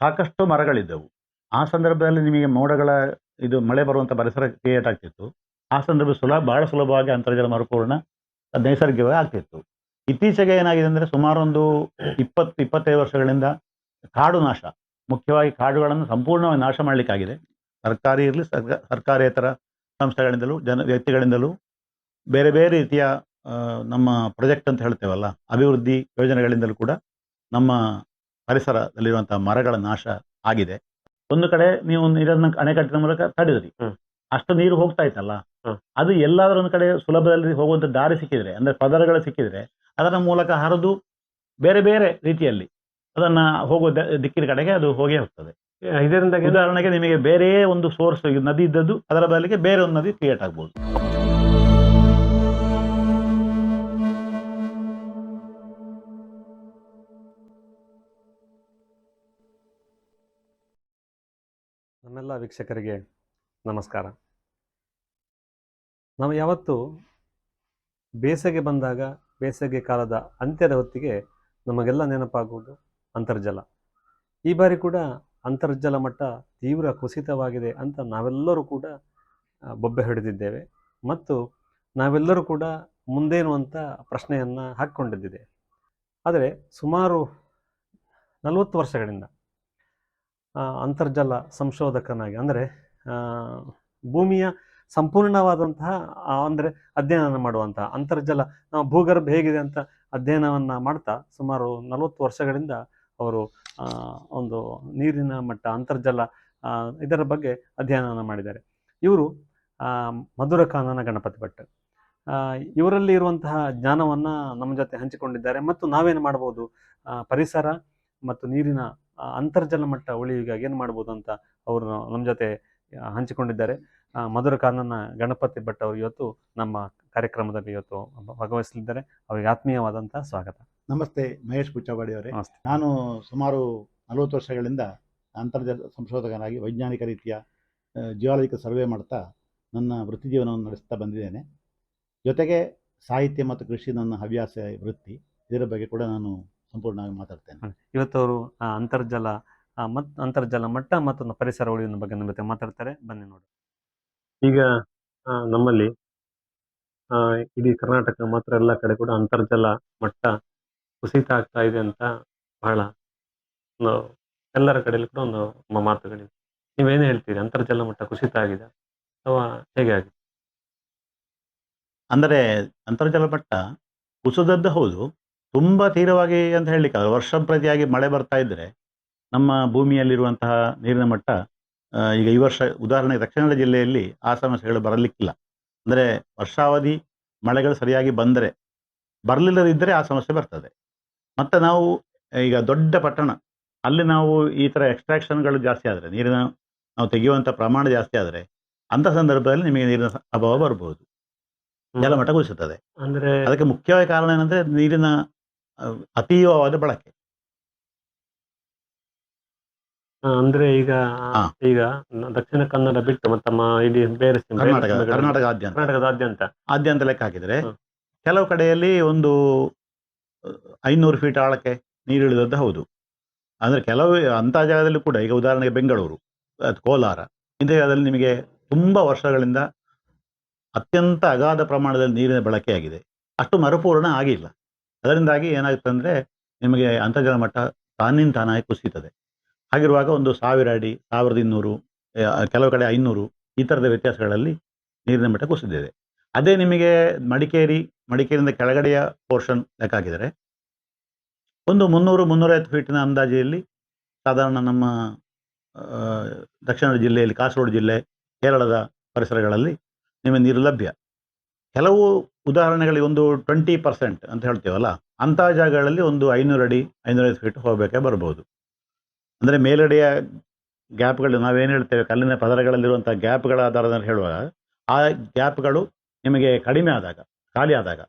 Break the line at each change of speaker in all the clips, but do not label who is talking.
ಸಾಕಷ್ಟು ಮರಗಳಿದ್ದವು. ಆ ಸಂದರ್ಭದಲ್ಲಿ ನಿಮಗೆ ಮೋಡಗಳ ಇದು ಮಳೆ ಬರುವಂಥ ಪರಿಸರ ಕ್ರಿಯೇಟ್ ಆಗ್ತಿತ್ತು. ಆ ಸಂದರ್ಭ ಸುಲಭ ಭಾಳ ಸುಲಭವಾಗಿ ಅಂತರ್ಜಲ ಮರುಪೂರ್ಣ ನೈಸರ್ಗಿಕವಾಗಿ ಆಗ್ತಿತ್ತು. ಇತ್ತೀಚೆಗೆ ಏನಾಗಿದೆ ಅಂದರೆ ಸುಮಾರೊಂದು ಇಪ್ಪತ್ತು ಇಪ್ಪತ್ತೈದು ವರ್ಷಗಳಿಂದ ಕಾಡು ನಾಶ. ಮುಖ್ಯವಾಗಿ ಕಾಡುಗಳನ್ನು ಸಂಪೂರ್ಣವಾಗಿ ನಾಶ ಮಾಡಲಿಕ್ಕಾಗಿದೆ. ಸರ್ಕಾರಿ ಇರಲಿ ಸರ್ಕಾರೇತರ ಸಂಸ್ಥೆಗಳಿಂದಲೂ, ಜನ, ವ್ಯಕ್ತಿಗಳಿಂದಲೂ ಬೇರೆ ಬೇರೆ ರೀತಿಯ ನಮ್ಮ ಪ್ರಾಜೆಕ್ಟ್ ಅಂತ ಹೇಳ್ತೇವಲ್ಲ, ಅಭಿವೃದ್ಧಿ ಯೋಜನೆಗಳಿಂದಲೂ ಕೂಡ ನಮ್ಮ ಪರಿಸರದಲ್ಲಿರುವಂತಹ ಮರಗಳ ನಾಶ ಆಗಿದೆ. ಒಂದು ಕಡೆ ನೀವು ನೀರನ್ನ ಅಣೆಕಟ್ಟಿನ ಮೂಲಕ ತಡೆದ್ರಿ. ಅಷ್ಟು ನೀರು ಹೋಗ್ತಾ ಇತ್ತಲ್ಲ. ಅದು ಎಲ್ಲಾದ್ರೂ ಒಂದು ಕಡೆ ಸುಲಭದಲ್ಲಿ ಹೋಗುವಂತ ದಾರಿ ಸಿಕ್ಕಿದ್ರೆ ಅಂದ್ರೆ ಪದರಗಳು ಸಿಕ್ಕಿದ್ರೆ ಅದರ ಮೂಲಕ ಹರಿದು ಬೇರೆ ಬೇರೆ ರೀತಿಯಲ್ಲಿ ಅದನ್ನ ಹೋಗುವ ದಿಕ್ಕಿನ ಕಡೆಗೆ ಅದು ಹೋಗೇ ಹೋಗ್ತದೆ.
ಇದರಿಂದ
ಉದಾಹರಣೆಗೆ ನಿಮಗೆ ಬೇರೆ ಒಂದು ಸೋರ್ಸ್ ನದಿ ಇದ್ದದ್ದು ಅದರ ಬದಲಿಗೆ ಬೇರೆ ಒಂದು ನದಿ ಕ್ರಿಯೇಟ್ ಆಗ್ಬೋದು.
ವೀಕ್ಷಕರಿಗೆ ನಮಸ್ಕಾರ. ನಾವು ಯಾವತ್ತು ಬೇಸಿಗೆ ಬಂದಾಗ, ಬೇಸಿಗೆ ಕಾಲದ ಅಂತ್ಯದ ಹೊತ್ತಿಗೆ ನಮಗೆಲ್ಲ ನೆನಪಾಗುವುದು ಅಂತರ್ಜಲ. ಈ ಬಾರಿ ಕೂಡ ಅಂತರ್ಜಲ ಮಟ್ಟ ತೀವ್ರ ಕುಸಿತವಾಗಿದೆ ಅಂತ ನಾವೆಲ್ಲರೂ ಕೂಡ ಬೊಬ್ಬೆ ಹಿಡಿದಿದ್ದೇವೆ. ಮತ್ತು ನಾವೆಲ್ಲರೂ ಕೂಡ ಮುಂದೇನು ಅಂತ ಪ್ರಶ್ನೆಯನ್ನು ಹಾಕ್ಕೊಂಡಿದ್ದಿದೆ. ಆದರೆ ಸುಮಾರು ನಲವತ್ತು ವರ್ಷಗಳಿಂದ ಅಂತರ್ಜಲ ಸಂಶೋಧಕನಾಗಿ. ಅಂದರೆ ಭೂಮಿಯ ಸಂಪೂರ್ಣವಾದಂತಹ ಅಂದರೆ ಅಧ್ಯಯನ ಮಾಡುವಂತಹ, ಅಂತರ್ಜಲ ಭೂಗರ್ಭ ಹೇಗಿದೆ ಅಂತ ಅಧ್ಯಯನವನ್ನು ಮಾಡ್ತಾ ಸುಮಾರು ನಲವತ್ತು ವರ್ಷಗಳಿಂದ ಅವರು ಒಂದು ನೀರಿನ ಮಟ್ಟ, ಅಂತರ್ಜಲ ಇದರ ಬಗ್ಗೆ ಅಧ್ಯಯನವನ್ನು ಮಾಡಿದ್ದಾರೆ. ಇವರು ಮಧುರ ಕಾನನ ಗಣಪತಿ ಭಟ್. ಇವರಲ್ಲಿ ಇರುವಂತಹ ಜ್ಞಾನವನ್ನು ನಮ್ಮ ಜೊತೆ ಹಂಚಿಕೊಂಡಿದ್ದಾರೆ. ಮತ್ತು ನಾವೇನು ಮಾಡ್ಬೋದು? ಪರಿಸರ ಮತ್ತು ನೀರಿನ ಅಂತರ್ಜಲ ಮಟ್ಟ ಉಳಿವಿಗಾಗಿ ಏನು ಮಾಡ್ಬೋದು ಅಂತ ಅವರು ನಮ್ಮ ಜೊತೆ ಹಂಚಿಕೊಂಡಿದ್ದಾರೆ. ಮಧುರ ಕಾನನ ಗಣಪತಿ ಭಟ್ ಅವರು ಇವತ್ತು ನಮ್ಮ ಕಾರ್ಯಕ್ರಮದಲ್ಲಿ ಇವತ್ತು ಭಾಗವಹಿಸಲಿದ್ದಾರೆ. ಅವರಿಗೆ ಆತ್ಮೀಯವಾದಂತಹ ಸ್ವಾಗತ.
ನಮಸ್ತೆ ಮಹೇಶ್ ಕುಚ್ಚವಾಡಿ ಅವರೇ.
ನಮಸ್ತೆ.
ನಾನು ಸುಮಾರು ನಲವತ್ತು ವರ್ಷಗಳಿಂದ ಅಂತರ್ಜಲ ಸಂಶೋಧಕನಾಗಿ ವೈಜ್ಞಾನಿಕ ರೀತಿಯ ಜಿಯಾಲಜಿಕಲ್ ಸರ್ವೆ ಮಾಡ್ತಾ ನನ್ನ ವೃತ್ತಿ ಜೀವನವನ್ನು ನಡೆಸ್ತಾ ಬಂದಿದ್ದೇನೆ. ಜೊತೆಗೆ ಸಾಹಿತ್ಯ ಮತ್ತು ಕೃಷಿ ನನ್ನ ಹವ್ಯಾಸ ವೃತ್ತಿ. ಇದರ ಬಗ್ಗೆ ಕೂಡ ನಾನು ಸಂಪೂರ್ಣವಾಗಿ ಮಾತಾಡ್ತೇನೆ.
ಇವತ್ತು ಅವರು ಆ, ಅಂತರ್ಜಲ ಮತ್ತು ಮತ್ ಅಂತರ್ಜಲ ಮಟ್ಟ ಮತ್ತು ಪರಿಸರ ಉಳಿವಿನ ಬಗ್ಗೆ ನಮ್ಮ ಜೊತೆ ಮಾತಾಡ್ತಾರೆ. ಬನ್ನಿ ನೋಡಿ. ಈಗ ಆ, ನಮ್ಮಲ್ಲಿ ಆ, ಇಡೀ ಕರ್ನಾಟಕ ಮಾತ್ರ ಎಲ್ಲ ಕಡೆ ಕೂಡ ಅಂತರ್ಜಲ ಮಟ್ಟ ಕುಸಿತ ಆಗ್ತಾ ಇದೆ ಅಂತ ಬಹಳ ಒಂದು ಎಲ್ಲರ ಕಡೆಯಲ್ಲಿ ಕೂಡ ಒಂದು ಮಾತುಗಳಿವೆ. ನೀವೇನು ಹೇಳ್ತೀರಿ? ಅಂತರ್ಜಲ ಮಟ್ಟ ಕುಸಿತ ಆಗಿದೆ ಅಥವಾ ಹೇಗೆ ಆಗಿದೆ?
ಅಂದರೆ ಅಂತರ್ಜಲ ಮಟ್ಟ ಕುಸಿದದ್ದು ಹೌದು. ತುಂಬ ತೀರವಾಗಿ ಅಂತ ಹೇಳಲಿಕ್ಕೆ ವರ್ಷ ಪ್ರತಿಯಾಗಿ ಮಳೆ ಬರ್ತಾ ಇದ್ದರೆ ನಮ್ಮ ಭೂಮಿಯಲ್ಲಿರುವಂತಹ ನೀರಿನ ಮಟ್ಟ ಈಗ ಈ ವರ್ಷ ಉದಾಹರಣೆಗೆ ದಕ್ಷಿಣ ಕನ್ನಡ ಜಿಲ್ಲೆಯಲ್ಲಿ ಆ ಸಮಸ್ಯೆಗಳು ಬರಲಿಕ್ಕಿಲ್ಲ. ಅಂದರೆ ವರ್ಷಾವಧಿ ಮಳೆಗಳು ಸರಿಯಾಗಿ ಬಂದರೆ ಬರಲಿಲ್ಲದಿದ್ದರೆ ಆ ಸಮಸ್ಯೆ ಬರ್ತದೆ. ಮತ್ತು ನಾವು ಈಗ ದೊಡ್ಡ ಪಟ್ಟಣ ಅಲ್ಲಿ ನಾವು ಈ ಥರ ಎಕ್ಸ್ಟ್ರಾಕ್ಷನ್ಗಳು ಜಾಸ್ತಿ ಆದರೆ ನೀರಿನ ನಾವು ತೆಗೆಯುವಂಥ ಪ್ರಮಾಣ ಜಾಸ್ತಿ ಆದರೆ ಅಂಥ ಸಂದರ್ಭದಲ್ಲಿ ನಿಮಗೆ ನೀರಿನ ಅಭಾವ ಬರ್ಬೋದು. ಜಲಮಟ್ಟ ಕುಸಿಸುತ್ತದೆ
ಅಂದರೆ
ಅದಕ್ಕೆ ಮುಖ್ಯವಾದ ಕಾರಣ ಏನಂದ್ರೆ ನೀರಿನ ಅತೀವವಾದ ಬಳಕೆ.
ಅಂದ್ರೆ ಈಗ ಈಗ ದಕ್ಷಿಣ ಕನ್ನಡ ಬಿಟ್ಟು ಮತ್ತಮ್ಮ ಇಡೀ ಬೇರೆ
ಕರ್ನಾಟಕದಾದ್ಯಂತ.
ಕರ್ನಾಟಕದಾದ್ಯಂತ.
ಆದ್ಯಂತ ಲೆಕ್ಕ ಹಾಕಿದ್ರೆ ಕೆಲವು ಕಡೆಯಲ್ಲಿ ಒಂದು ಐನೂರು ಫೀಟ್ ಆಳಕ್ಕೆ ನೀರು ಇಳಿದದ್ದು ಹೌದು. ಅಂದ್ರೆ ಕೆಲವು ಅಂತ ಜಾಗದಲ್ಲಿ ಕೂಡ ಈಗ ಉದಾಹರಣೆಗೆ ಬೆಂಗಳೂರು ಕೋಲಾರ ಇಂಥ ಜಾಗದಲ್ಲಿ ನಿಮಗೆ ತುಂಬಾ ವರ್ಷಗಳಿಂದ ಅತ್ಯಂತ ಅಗಾಧ ಪ್ರಮಾಣದಲ್ಲಿ ನೀರಿನ ಬಳಕೆಯಾಗಿದೆ. ಅಷ್ಟು ಮರುಪೂರ್ಣ ಆಗಿಲ್ಲ. ಅದರಿಂದಾಗಿ ಏನಾಗುತ್ತೆ ಅಂದರೆ ನಿಮಗೆ ಅಂತರ್ಜಲ ಮಟ್ಟ ತಾನಿನ್ ತಾನಾಗಿ ಕುಸಿತದೆ. ಹಾಗಿರುವಾಗ ಒಂದು ಸಾವಿರ ಅಡಿ, ಸಾವಿರದ ಇನ್ನೂರು ಕೆಲವು ಕಡೆ ಐನೂರು ಈ ಥರದ ವ್ಯತ್ಯಾಸಗಳಲ್ಲಿ ನೀರಿನ ಮಟ್ಟ ಕುಸಿದಿದೆ. ಅದೇ ನಿಮಗೆ ಮಡಿಕೇರಿ, ಮಡಿಕೇರಿಯಿಂದ ಕೆಳಗಡೆಯ ಪೋರ್ಷನ್ ಲೆಕ್ಕ ಹಾಕಿದರೆ ಒಂದು ಮುನ್ನೂರು, ಮುನ್ನೂರೈವತ್ತು ಫೀಟಿನ ಅಂದಾಜಿಯಲ್ಲಿ ಸಾಧಾರಣ ನಮ್ಮ ದಕ್ಷಿಣ ಜಿಲ್ಲೆಯಲ್ಲಿ ಕಾಸರಗೋಡು ಜಿಲ್ಲೆ, ಕೇರಳದ ಪರಿಸರಗಳಲ್ಲಿ ನಿಮಗೆ ನೀರು ಲಭ್ಯ. ಕೆಲವು ಉದಾಹರಣೆಗಳಿಗೆ ಒಂದು ಟ್ವೆಂಟಿ ಪರ್ಸೆಂಟ್ ಅಂತ ಹೇಳ್ತೇವಲ್ಲ, ಅಂಥ ಜಾಗಗಳಲ್ಲಿ ಒಂದು ಐನೂರು ಅಡಿ, ಐನೂರೈದು ಫೀಟ್ ಹೋಗಬೇಕೇ ಬರ್ಬೋದು. ಅಂದರೆ ಮೇಲಡೆಯ ಗ್ಯಾಪ್ಗಳು ನಾವೇನು ಹೇಳ್ತೇವೆ, ಕಲ್ಲಿನ ಪದರಗಳಲ್ಲಿರುವಂಥ ಗ್ಯಾಪ್ಗಳ ಆಧಾರದ ಹೇಳುವಾಗ, ಆ ಗ್ಯಾಪ್ಗಳು ನಿಮಗೆ ಕಡಿಮೆ ಆದಾಗ, ಖಾಲಿ ಆದಾಗ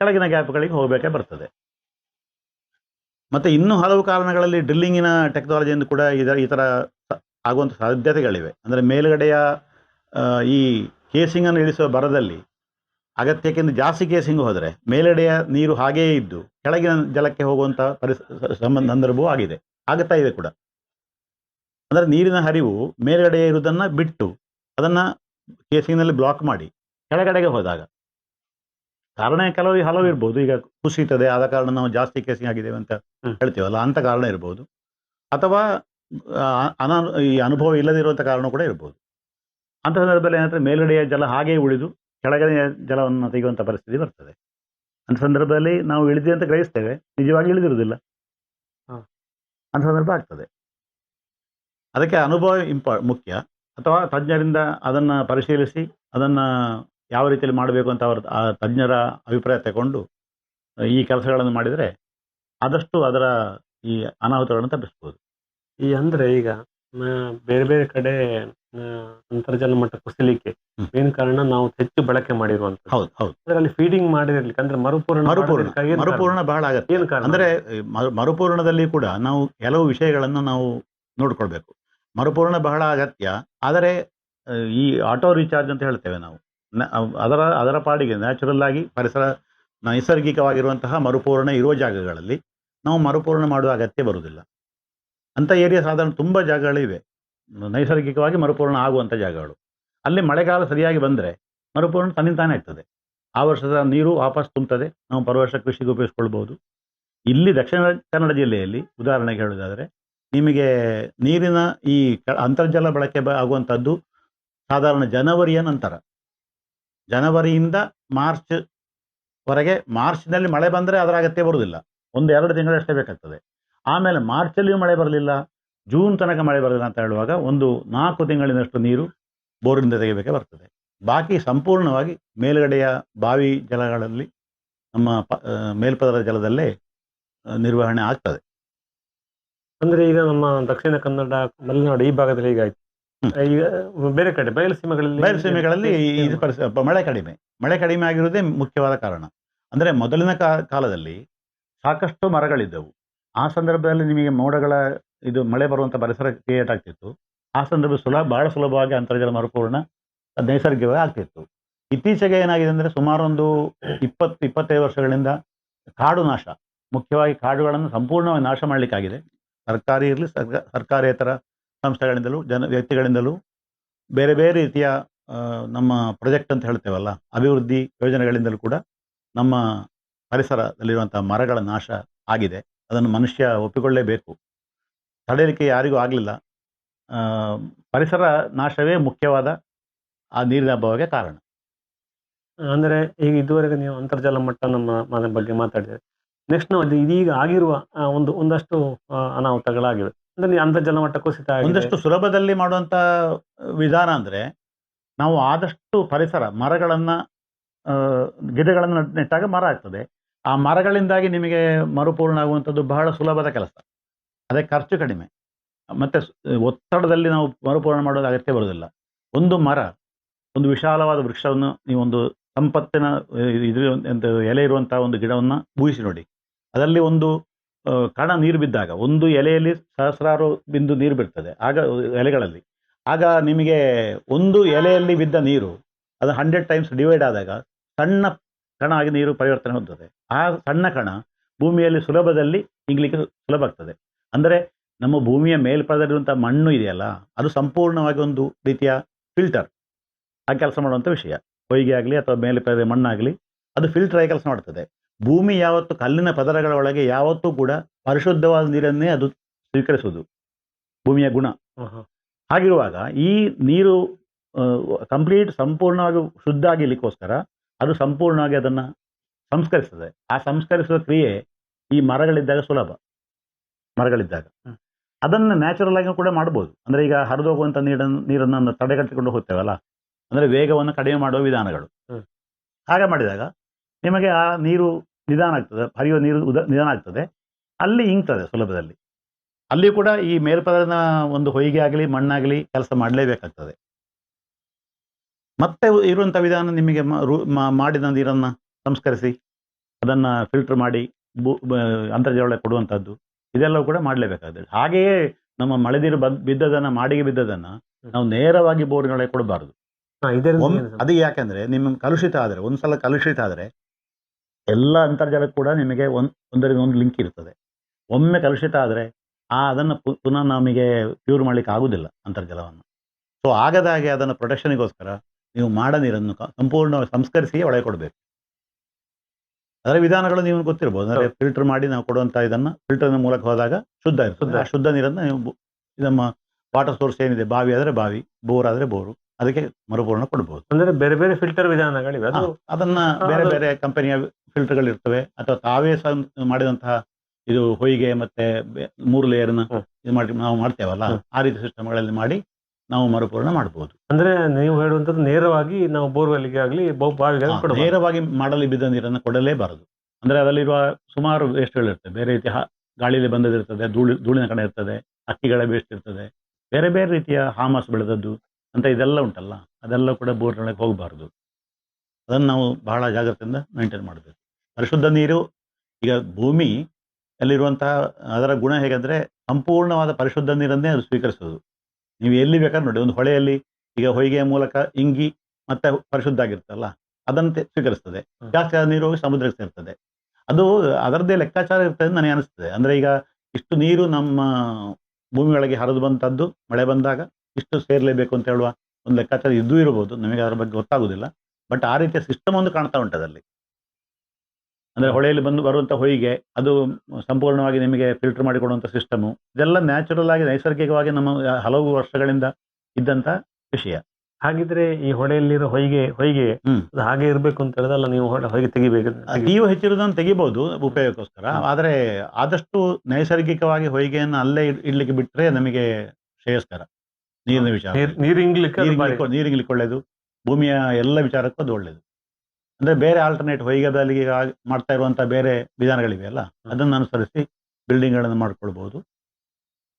ಕೆಳಗಿನ ಗ್ಯಾಪ್ಗಳಿಗೆ ಹೋಗಬೇಕೆ ಬರ್ತದೆ. ಮತ್ತು ಇನ್ನೂ ಹಲವು ಕಾರಣಗಳಲ್ಲಿ ಡ್ರಿಲ್ಲಿಂಗಿನ ಟೆಕ್ನಾಲಜಿಯನ್ನು ಕೂಡ ಇದರ, ಈ ಥರ ಆಗುವಂಥ ಸಾಧ್ಯತೆಗಳಿವೆ. ಅಂದರೆ ಮೇಲುಗಡೆಯ ಈ ಕೇಸಿಂಗನ್ನು ಇಳಿಸುವ ಬರದಲ್ಲಿ ಅಗತ್ಯಕ್ಕಿಂತ ಜಾಸ್ತಿ ಕೇಸಿಂಗ್ ಹೋದರೆ ಮೇಲಡೆಯ ನೀರು ಹಾಗೆಯೇ ಇದ್ದು ಕೆಳಗಿನ ಜಲಕ್ಕೆ ಹೋಗುವಂತಹ ಪರಿಸ ಸಂಬಂಧ ಸಂದರ್ಭವೂ ಆಗಿದೆ. ಆಗುತ್ತಾ ಇದೆ ಕೂಡ. ಅಂದರೆ ನೀರಿನ ಹರಿವು ಮೇಲ್ಗಡೆ ಇರುವುದನ್ನು ಬಿಟ್ಟು ಅದನ್ನು ಕೇಸಿಂಗ್ನಲ್ಲಿ ಬ್ಲಾಕ್ ಮಾಡಿ ಕೆಳಗಡೆಗೆ ಹೋದಾಗ. ಕಾರಣ ಕೆಲವು ಹಲವು ಇರ್ಬೋದು. ಈಗ ಕುಸಿತದೆ ಆದ ಕಾರಣ ನಾವು ಜಾಸ್ತಿ ಕೇಸಿಂಗ್ ಆಗಿದ್ದೇವೆ ಅಂತ. ಹೇಳ್ತೀವಲ್ಲ ಅಂತ ಕಾರಣ ಇರ್ಬೋದು. ಅಥವಾ ಅನ ಈ ಅನುಭವ ಇಲ್ಲದಿರುವಂಥ ಕಾರಣ ಕೂಡ ಇರ್ಬೋದು. ಅಂಥ ಸಂದರ್ಭದಲ್ಲಿ ಏನಂದ್ರೆ ಮೇಲ್ಗಡೆಯ ಜಲ ಹಾಗೆಯೇ ಉಳಿದು ಕೆಳಗಡೆಯ ಜಲವನ್ನು ತೆಗೆಯುವಂಥ ಪರಿಸ್ಥಿತಿ ಬರ್ತದೆ. ಅಂಥ ಸಂದರ್ಭದಲ್ಲಿ ನಾವು ಇಳಿದಿ ಅಂತ ಗ್ರಹಿಸ್ತೇವೆ. ನಿಜವಾಗಿ ಇಳಿದಿರುವುದಿಲ್ಲ.
ಅಂತ
ಅಂಥ ಸಂದರ್ಭ ಆಗ್ತದೆ. ಅದಕ್ಕೆ ಅನುಭವ ಇಂಪಾ ಮುಖ್ಯ. ಅಥವಾ ತಜ್ಞರಿಂದ ಅದನ್ನು ಪರಿಶೀಲಿಸಿ ಅದನ್ನು ಯಾವ ರೀತಿಯಲ್ಲಿ ಮಾಡಬೇಕು ಅಂತ ಅವರ ಆ ತಜ್ಞರ ಅಭಿಪ್ರಾಯ ತಗೊಂಡು ಈ ಕೆಲಸಗಳನ್ನು ಮಾಡಿದರೆ ಆದಷ್ಟು ಅದರ ಈ ಅನಾಹುತಗಳನ್ನು ತಪ್ಪಿಸ್ಬೋದು.
ಈ ಅಂದರೆ ಈಗ ಬೇರೆ ಬೇರೆ ಕಡೆ ಅಂತರ್ಜಲ ಮಟ್ಟ ಕುಸಿಲಿಕ್ಕೆ ಮೇನ್ ಕಾರಣ ನಾವು ಹೆಚ್ಚು ಬಳಕೆ ಮಾಡಿರುವಂತಹ
ಹೌದು ಹೌದು.
ಅದರಲ್ಲಿ ಫೀಡಿಂಗ್ ಮಾಡಿರ್ಲಿಕ್ಕೆ ಅಂದ್ರೆ ಮರುಪೂರ್ಣ
ಮರುಪೂರ್ಣ ಮರುಪೂರ್ಣ ಬಹಳ ಅಗತ್ಯ
ಏನು ಕಾರಣ?
ಅಂದ್ರೆ ಮರುಪೂರಣದಲ್ಲಿ ಕೂಡ ನಾವು ಕೆಲವು ವಿಷಯಗಳನ್ನು ನಾವು ನೋಡ್ಕೊಳ್ಬೇಕು. ಮರುಪೂರ್ಣ ಬಹಳ ಅಗತ್ಯ. ಆದರೆ ಈ ಆಟೋ ರೀಚಾರ್ಜ್ ಅಂತ ಹೇಳ್ತೇವೆ ನಾವು. ಅದರ ಅದರ ಪಾಡಿಗೆ ನ್ಯಾಚುರಲ್ ಆಗಿ ಪರಿಸರ ನೈಸರ್ಗಿಕವಾಗಿರುವಂತಹ ಮರುಪೂರ್ಣ ಇರುವ ಜಾಗಗಳಲ್ಲಿ ನಾವು ಮರುಪೂರ್ಣ ಮಾಡುವ ಅಗತ್ಯ ಬರುವುದಿಲ್ಲ. ಅಂಥ ಏರಿಯಾ ಸಾಧಾರಣ ತುಂಬ ಜಾಗಗಳಿವೆ ನೈಸರ್ಗಿಕವಾಗಿ ಮರುಪೂರ್ಣ ಆಗುವಂಥ ಜಾಗಗಳು. ಅಲ್ಲಿ ಮಳೆಗಾಲ ಸರಿಯಾಗಿ ಬಂದರೆ ಮರುಪೂರಣ ತನ್ನಿಂತಾನೇ ಆಗ್ತದೆ. ಆ ವರ್ಷದ ನೀರು ವಾಪಸ್ ತುಂಬುತ್ತದೆ. ನಾವು ಪರವರ್ಷ ಕೃಷಿಗೆ ಉಪಯೋಗಿಸ್ಕೊಳ್ಬೋದು ಇಲ್ಲಿ ದಕ್ಷಿಣ ಕನ್ನಡ ಜಿಲ್ಲೆಯಲ್ಲಿ ಉದಾಹರಣೆಗೆ ಹೇಳೋದಾದರೆ ನಿಮಗೆ ನೀರಿನ ಈ ಅಂತರ್ಜಲ ಬಳಕೆ ಆಗುವಂಥದ್ದು ಸಾಧಾರಣ ಜನವರಿಯ ನಂತರ. ಜನವರಿಯಿಂದ ಮಾರ್ಚ್ ವರೆಗೆ ಮಾರ್ಚ್ನಲ್ಲಿ ಮಳೆ ಬಂದರೆ ಅದರ ಅಗತ್ಯ ಬರುವುದಿಲ್ಲ. ಒಂದು ಎರಡು ತಿಂಗಳಷ್ಟೇ ಬೇಕಾಗ್ತದೆ. ಆಮೇಲೆ ಮಾರ್ಚಲ್ಲಿಯೂ ಮಳೆ ಬರಲಿಲ್ಲ ಜೂನ್ ತನಕ ಮಳೆ ಬರಲಿಲ್ಲ ಅಂತ ಹೇಳುವಾಗ ಒಂದು ನಾಲ್ಕು ತಿಂಗಳಿನಷ್ಟು ನೀರು ಬೋರಿಂದ ತೆಗಿಬೇಕೆ ಬರ್ತದೆ. ಬಾಕಿ ಸಂಪೂರ್ಣವಾಗಿ ಮೇಲುಗಡೆಯ ಬಾವಿ ಜಲಗಳಲ್ಲಿ ನಮ್ಮ ಪ ಜಲದಲ್ಲೇ ನಿರ್ವಹಣೆ ಆಗ್ತದೆ.
ಅಂದ್ರೆ ಈಗ ನಮ್ಮ ದಕ್ಷಿಣ ಕನ್ನಡ ಮಲೆನಾಡು ಈ ಭಾಗದಲ್ಲಿ ಹೀಗಾಯ್ತು. ಈಗ ಬೇರೆ ಕಡೆ ಬಯಲು ಸೀಮೆಗಳಲ್ಲಿ
ಬಯಲು
ಸೀಮೆಗಳಲ್ಲಿ
ಇದು ಪರಿಸ ಮಳೆ ಕಡಿಮೆ. ಮಳೆ ಕಡಿಮೆ ಆಗಿರುವುದೇ ಮುಖ್ಯವಾದ ಕಾರಣ. ಅಂದರೆ ಮೊದಲಿನ ಕಾಲದಲ್ಲಿ ಸಾಕಷ್ಟು ಮರಗಳಿದ್ದವು. ಆ ಸಂದರ್ಭದಲ್ಲಿ ನಿಮಗೆ ಮೋಡಗಳ ಇದು ಮಳೆ ಬರುವಂಥ ಪರಿಸರ ಕ್ರಿಯೇಟ್ ಆಗ್ತಿತ್ತು. ಆ ಸಂದರ್ಭ ಸುಲಭ ಬಹಳ ಸುಲಭವಾಗಿ ಅಂತರ್ಜಲ ಮರುಪೂರ್ಣ ನೈಸರ್ಗಿಕವಾಗಿ ಆಗ್ತಿತ್ತು. ಇತ್ತೀಚೆಗೆ ಏನಾಗಿದೆ ಅಂದರೆ ಸುಮಾರೊಂದು ಇಪ್ಪತ್ತು ಇಪ್ಪತ್ತೈದು ವರ್ಷಗಳಿಂದ ಕಾಡು ನಾಶ. ಮುಖ್ಯವಾಗಿ ಕಾಡುಗಳನ್ನು ಸಂಪೂರ್ಣವಾಗಿ ನಾಶ ಮಾಡಲಿಕ್ಕಾಗಿದೆ. ಸರ್ಕಾರಿ ಇರಲಿ ಸರ್ಕಾರೇತರ ಸಂಸ್ಥೆಗಳಿಂದಲೂ, ಜನ, ವ್ಯಕ್ತಿಗಳಿಂದಲೂ ಬೇರೆ ಬೇರೆ ರೀತಿಯ ನಮ್ಮ ಪ್ರಾಜೆಕ್ಟ್ ಅಂತ ಹೇಳ್ತೇವಲ್ಲ, ಅಭಿವೃದ್ಧಿ ಯೋಜನೆಗಳಿಂದಲೂ ಕೂಡ ನಮ್ಮ ಪರಿಸರದಲ್ಲಿರುವಂಥ ಮರಗಳ ನಾಶ ಆಗಿದೆ. ಅದನ್ನು ಮನುಷ್ಯ ಒಪ್ಪಿಕೊಳ್ಳಲೇಬೇಕು ತಡೆಯಲಿಕ್ಕೆ ಯಾರಿಗೂ ಆಗಲಿಲ್ಲ. ಪರಿಸರ ನಾಶವೇ ಮುಖ್ಯವಾದ ಆ ನೀರಿನ ಅಭಾವಕ್ಕೆ ಕಾರಣ.
ಅಂದ್ರೆ ಈಗ ಇದುವರೆಗೆ ನೀವು ಅಂತರ್ಜಲ ಮಟ್ಟ ನಮ್ಮ ಮನೆ ಬಗ್ಗೆ ಮಾತಾಡಿದ್ರೆ. ನೆಕ್ಸ್ಟ್ ನಾವು ಇದೀಗ ಆಗಿರುವ ಒಂದು ಒಂದಷ್ಟು ಅನಾಹುತಗಳಾಗಿವೆ. ಅಂದ್ರೆ ನೀವು ಅಂತರ್ಜಲ ಮಟ್ಟ ಕುಸಿತ.
ಒಂದಷ್ಟು ಸುಲಭದಲ್ಲಿ ಮಾಡುವಂಥ ವಿಧಾನ ಅಂದರೆ ನಾವು ಆದಷ್ಟು ಪರಿಸರ ಮರಗಳನ್ನು ಗಿಡಗಳನ್ನು ನಟ್- ನೆಟ್ಟಾಗ ಮರ ಆಗ್ತದೆ. ಆ ಮರಗಳಿಂದಾಗಿ ನಿಮಗೆ ಮರುಪೂರ್ಣ ಆಗುವಂಥದ್ದು ಬಹಳ ಸುಲಭದ ಕೆಲಸ. ಅದಕ್ಕೆ ಖರ್ಚು ಕಡಿಮೆ. ಮತ್ತು ಒತ್ತಡದಲ್ಲಿ ನಾವು ಮರುಪೂರ್ಣ ಮಾಡೋದು ಅಗತ್ಯ ಬರೋದಿಲ್ಲ ಒಂದು ಮರ, ಒಂದು ವಿಶಾಲವಾದ ವೃಕ್ಷವನ್ನು ನೀವೊಂದು ಸಂಪತ್ತಿನ ಇದ್ರ ಎಲೆ ಇರುವಂತಹ ಒಂದು ಗಿಡವನ್ನು ಊಹಿಸಿ ನೋಡಿ. ಅದರಲ್ಲಿ ಒಂದು ಕಣ ನೀರು ಬಿದ್ದಾಗ, ಒಂದು ಎಲೆಯಲ್ಲಿ ಸಹಸ್ರಾರು ಬಿಂದು ನೀರು ಬಿಡ್ತದೆ ಆಗ, ಎಲೆಗಳಲ್ಲಿ. ಆಗ ನಿಮಗೆ ಒಂದು ಎಲೆಯಲ್ಲಿ ಬಿದ್ದ ನೀರು, ಅದು ಹಂಡ್ರೆಡ್ ಟೈಮ್ಸ್ ಡಿವೈಡ್ ಆದಾಗ ಸಣ್ಣ ಕಣ ಆಗಿ ನೀರು ಪರಿವರ್ತನೆ ಹೊಂದುತ್ತದೆ. ಆ ಸಣ್ಣ ಕಣ ಭೂಮಿಯಲ್ಲಿ ಸುಲಭದಲ್ಲಿ ಇಂಗ್ಲಿಕ್ಕೆ ಸುಲಭ ಆಗ್ತದೆ. ಅಂದರೆ ನಮ್ಮ ಭೂಮಿಯ ಮೇಲ್ಪದಲ್ಲಿರುವಂಥ ಮಣ್ಣು ಇದೆಯಲ್ಲ ಅದು ಸಂಪೂರ್ಣವಾಗಿ ಒಂದು ರೀತಿಯ ಫಿಲ್ಟರ್ ಆ ಕೆಲಸ ಮಾಡುವಂಥ ವಿಷಯ. ಹೊಯ್ಗೆ ಆಗಲಿ ಅಥವಾ ಮೇಲ್ಪದ ಮಣ್ಣಾಗಲಿ ಅದು ಫಿಲ್ಟರ್ ಆಗಿ ಕೆಲಸ ಮಾಡ್ತದೆ. ಭೂಮಿ ಯಾವತ್ತು ಕಲ್ಲಿನ ಪದರಗಳ ಒಳಗೆ ಯಾವತ್ತೂ ಕೂಡ ಪರಿಶುದ್ಧವಾದ ನೀರನ್ನೇ ಅದು ಸ್ವೀಕರಿಸುವುದು. ಭೂಮಿಯ ಗುಣ. ಹಾಗಿರುವಾಗ ಈ ನೀರು ಕಂಪ್ಲೀಟ್ ಸಂಪೂರ್ಣವಾಗಿ ಶುದ್ಧ ಆಗಿರ್ಲಿಕ್ಕೋಸ್ಕರ ಅದು ಸಂಪೂರ್ಣವಾಗಿ ಅದನ್ನು ಸಂಸ್ಕರಿಸ್ತದೆ. ಆ ಸಂಸ್ಕರಿಸುವ ಕ್ರಿಯೆ ಈ ಮರಗಳಿದ್ದಾಗ ಸುಲಭ. ಮರಗಳಿದ್ದಾಗ. ಅದನ್ನು ನ್ಯಾಚುರಲ್ ಆಗಿ ಕೂಡ ಮಾಡ್ಬೋದು. ಅಂದರೆ ಈಗ ಹರಿದು ಹೋಗುವಂಥ ನೀರನ್ನು ನೀರನ್ನು ತಡೆಗಟ್ಟಿಕೊಂಡು ಹೋಗ್ತೇವಲ್ಲ? ಅಂದರೆ ವೇಗವನ್ನು ಕಡಿಮೆ ಮಾಡುವ ವಿಧಾನಗಳು. ಹಾಗೆ ಮಾಡಿದಾಗ ನಿಮಗೆ ಆ ನೀರು ನಿಧಾನ ಆಗ್ತದೆ ಹರಿಯುವ ನೀರು ಉದ ನಿಧಾನ ಆಗ್ತದೆ. ಅಲ್ಲಿ ಇಂಗ್ತದೆ ಸುಲಭದಲ್ಲಿ. ಅಲ್ಲಿ ಕೂಡ ಈ ಮೇಲ್ಪದರನ ಒಂದು ಹೊಯ್ಗೆ ಆಗಲಿ ಮಣ್ಣಾಗಲಿ ಕೆಲಸ ಮಾಡಲೇಬೇಕಾಗ್ತದೆ. ಮತ್ತೆ ಇರುವಂಥ ವಿಧಾನ ನಿಮಗೆ ಮಾಡಿದ ನೀರನ್ನು ಸಂಸ್ಕರಿಸಿ ಅದನ್ನು ಫಿಲ್ಟರ್ ಮಾಡಿ ಭೂ ಬ- ಅಂತರ್ಜಲ ಕೊಡುವಂಥದ್ದು ಇದೆಲ್ಲವೂ ಕೂಡ ಮಾಡಲೇಬೇಕಾಗ್ತದೆ ಹಾಗೆಯೇ ನಮ್ಮ ಮಳೆ ನೀರು ಬದ್ ಬಿದ್ದದನ್ನು ಮಾಡಿಗೆ ಬಿದ್ದದನ್ನು ನಾವು ನೇರವಾಗಿ ಬೋರಿನೊಳಗೆ ಕೊಡಬಾರದು. ಅದು ಯಾಕೆಂದರೆ ನಿಮ್ಮ ಕಲುಷಿತ ಆದರೆ ಒಂದ್ಸಲ ಕಲುಷಿತ ಆದರೆ ಎಲ್ಲ ಅಂತರ್ಜಲ ಕೂಡ ನಿಮಗೆ ಒಂದ್ ಒಂದರಿಂದ ಒಂದು ಲಿಂಕ್ ಇರ್ತದೆ. ಒಮ್ಮೆ ಕಲುಷಿತ ಆದರೆ ಆ ಅದನ್ನು ಪುನಃ ನಮಗೆ ಪ್ಯೂರ್ ಮಾಡ್ಲಿಕ್ಕೆ ಆಗುದಿಲ್ಲ ಅಂತರ್ಜಲವನ್ನು. ಸೊ ಆಗದಾಗೆ ಅದನ್ನು ಪ್ರೊಟೆಕ್ಷನ್ಗೋಸ್ಕರ ನೀವು ಮಾಡ ನೀರನ್ನು ಸಂಪೂರ್ಣ ಸಂಪೂರ್ಣವಾಗಿ ಸಂಸ್ಕರಿಸಿ ಒಳಗೆ ಕೊಡಬೇಕು. ಅದರ ವಿಧಾನಗಳು ನೀವು ಗೊತ್ತಿರ್ಬೋದು. ಅಂದರೆ ಫಿಲ್ಟರ್ ಮಾಡಿ ನಾವು ಕೊಡುವಂತ ಇದನ್ನ ಫಿಲ್ಟರ್ನ ಮೂಲಕ ಹೋದಾಗ ಶುದ್ಧ ಇರ್ತದೆ.
ಶುದ್ಧ.
ಆ ಶುದ್ಧ ನೀರನ್ನು ನೀವು ನಮ್ಮ ವಾಟರ್ ಸೋರ್ಸ್ ಏನಿದೆ ಬಾವಿ ಆದರೆ ಬಾವಿ ಬೋರ್ ಆದರೆ ಬೋರು ಅದಕ್ಕೆ ಮರುಪೂರ್ಣ ಕೊಡ್ಬೋದು.
ಅಂದ್ರೆ ಬೇರೆ ಬೇರೆ ಫಿಲ್ಟರ್ ವಿಧಾನಗಳಿವೆ. ಅದು
ಅದನ್ನ ಬೇರೆ ಬೇರೆ ಕಂಪನಿಯ ಫಿಲ್ಟರ್ಗಳು ಇರ್ತವೆ ಅಥವಾ ತಾವೇ ಸಹ ಮಾಡಿದಂತಹ ಇದು ಹೊಯ್ಗೆ ಮತ್ತೆ ಮೂರು ಲೇಯರ್ನ. ಇದು ಮಾಡಿ ನಾವು ಮಾಡ್ತೇವಲ್ಲ ಆ ರೀತಿ ಸಿಸ್ಟಮ್ಗಳಲ್ಲಿ ಮಾಡಿ ನಾವು ಮರುಪೂರಣ ಮಾಡಬಹುದು
ಅಂದ್ರೆ ನೀವು ಹೇಳುವಂತದ್ದು ನೇರವಾಗಿ ನಾವು ಬೋರ್ವೆಲ್ಗೆ ಆಗಲಿ ಬಾವಿಗೆ ಕೊಡಬಹುದು
ನೇರವಾಗಿ ಮಾಡಲಿ ಬಿದ್ದ ನೀರನ್ನು ಕೊಡಲೇಬಾರದು. ಅಂದ್ರೆ ಅದರಲ್ಲಿರುವ ಸುಮಾರು ವೇಸ್ಟ್ಗಳಿರ್ತವೆ ಬೇರೆ ರೀತಿಯ ಗಾಳಿಲಿ ಗಾಳಿಯಲ್ಲಿ ಬಂದದಿರ್ತದೆ ಧೂಳಿ ಧೂಳಿನ ಕಡೆ ಇರ್ತದೆ ಅಕ್ಕಿಗಳ ವೇಸ್ಟ್ ಇರ್ತದೆ ಬೇರೆ ಬೇರೆ ರೀತಿಯ ಹಾಮಸ್ ಬೆಳೆದದ್ದು ಅಂತ ಇದೆಲ್ಲ ಉಂಟಲ್ಲ ಅದೆಲ್ಲ ಕೂಡ ಬೋರ್ನೊಳಗೆ ಹೋಗಬಾರ್ದು. ಅದನ್ನು ನಾವು ಬಹಳ ಜಾಗ್ರತೆಯಿಂದ ಮೇಂಟೈನ್ ಮಾಡಬೇಕು. ಪರಿಶುದ್ಧ ನೀರು ಈಗ ಭೂಮಿ ಅಲ್ಲಿರುವಂತಹ ಅದರ ಗುಣ ಹೇಗಂದ್ರೆ ಸಂಪೂರ್ಣವಾದ ಪರಿಶುದ್ಧ ನೀರನ್ನೇ ಅದು ಸ್ವೀಕರಿಸೋದು. ನೀವು ಎಲ್ಲಿ ಬೇಕಾದ್ರೆ ನೋಡಿ ಒಂದು ಹೊಳೆಯಲ್ಲಿ ಈಗ ಹೊಯ್ಗೆಯ ಮೂಲಕ ಇಂಗಿ ಮತ್ತೆ ಪರಿಶುದ್ಧ ಆಗಿರ್ತಲ್ಲ ಅದನ್ನು ತೆ- ಸ್ವೀಕರಿಸ್ತದೆ. ಜಾಸ್ತಿ ಆದ ನೀರು ಹೋಗಿ ಸಮುದ್ರಕ್ಕೆ ಸೇರ್ತದೆ. ಅದು ಅದರದ್ದೇ ಲೆಕ್ಕಾಚಾರ ಇರ್ತದೆ ಅಂತ ನನಗೆ ಅನಿಸ್ತದೆ. ಅಂದ್ರೆ ಈಗ ಇಷ್ಟು ನೀರು ನಮ್ಮ ಭೂಮಿಯೊಳಗೆ ಒಳಗೆ ಹರಿದು ಬಂತದ್ದು ಮಳೆ ಬಂದಾಗ ಇಷ್ಟು ಸೇರ್ಲೇಬೇಕು ಅಂತ ಹೇಳುವ ಒಂದು ಲೆಕ್ಕಾಚಾರ ಇದ್ದೂ ಇರಬಹುದು ನಮಗೆ ಅದರ ಬಗ್ಗೆ ಗೊತ್ತಾಗುದಿಲ್ಲ. ಬಟ್ ಆ ರೀತಿಯ ಸಿಸ್ಟಮ್ ಒಂದು ಕಾಣ್ತಾ ಉಂಟದಲ್ಲಿ ಅಂದ್ರೆ ಹೊಳೆಯಲ್ಲಿ ಬಂದು ಬರುವಂಥ ಹೊಯ್ಗೆ ಅದು ಸಂಪೂರ್ಣವಾಗಿ ನಿಮಗೆ ಫಿಲ್ಟರ್ ಮಾಡಿಕೊಡುವಂಥ ಸಿಸ್ಟಮು ಇದೆಲ್ಲ ನ್ಯಾಚುರಲ್ ಆಗಿ ನೈಸರ್ಗಿಕವಾಗಿ ನಮ್ಮ ಹಲವು ವರ್ಷಗಳಿಂದ ಇದ್ದಂಥ ವಿಷಯ.
ಹಾಗಿದ್ರೆ ಈ ಹೊಳೆಯಲ್ಲಿರೋ ಹೊಯ್ಗೆ ಹೊಯ್ಗೆ. ಹಾಗೆ ಇರಬೇಕು ಅಂತ ಹೇಳಿದಲ್ಲ ನೀವು ಹೊಯ್ಗೆ ತೆಗಿಬೇಕು
ನೀವು ಹೆಚ್ಚಿರೋದನ್ನು ತೆಗಿಬಹುದು ಉಪಯೋಗಕ್ಕೋಸ್ಕರ. ಆದರೆ ಆದಷ್ಟು ನೈಸರ್ಗಿಕವಾಗಿ ಹೊಯ್ಗೆಯನ್ನು ಅಲ್ಲೇ ಇಡ್- ಇಡ್ಲಿಕ್ಕೆ ಬಿಟ್ರೆ ನಮಗೆ ಶ್ರೇಯಸ್ಕರ. ನೀರಿನ ವಿಚಾರ.
ನೀರಿಂಗ್ಲಿಕ್ಕೆ ನೀರು ಇಂಗ್ಲಿಕ್ಕೆ ಅದು ಬಾರಿ-
ನೀರಿಗೆ ನೀರಿಗೆ ಒಳ್ಳೇದು. ಭೂಮಿಯ ಎಲ್ಲ ವಿಚಾರಕ್ಕೂ ಅದು ಒಳ್ಳೇದು. ಅಂದ್ರೆ ಬೇರೆ ಆಲ್ಟರ್ನೇಟ್ ಹೊಯ್ಗದಲ್ಲಿ ಮಾಡ್ತಾ ಇರುವಂತ ಬೇರೆ ವಿಧಾನಗಳಿವೆ ಅಲ್ಲ? ಅದನ್ನ ಅನುಸರಿಸಿ ಬಿಲ್ಡಿಂಗ್ಗಳನ್ನು ಮಾಡ್ಕೊಳ್ಬಹುದು